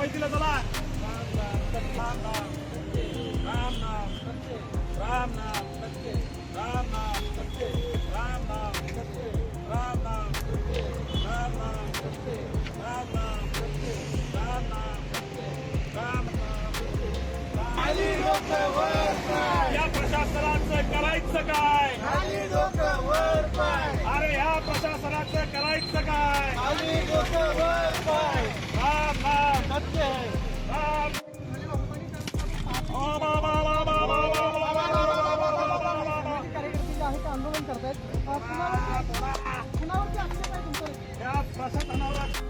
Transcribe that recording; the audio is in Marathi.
माहितीला चला. राम नाम राम नाम राम नाम राम नाम राम नाम राम नाम राम नाम राम नाम राम नाम राम नाम खाली डोकं वर पाय या प्रशासनाचं करायचं काय? खाली डोकं वर पाय अरे या प्रशासनाचं करायचं काय? आली डोकं वर पाय काम करतायत कुणावरती आक्षेप आहे तुमचा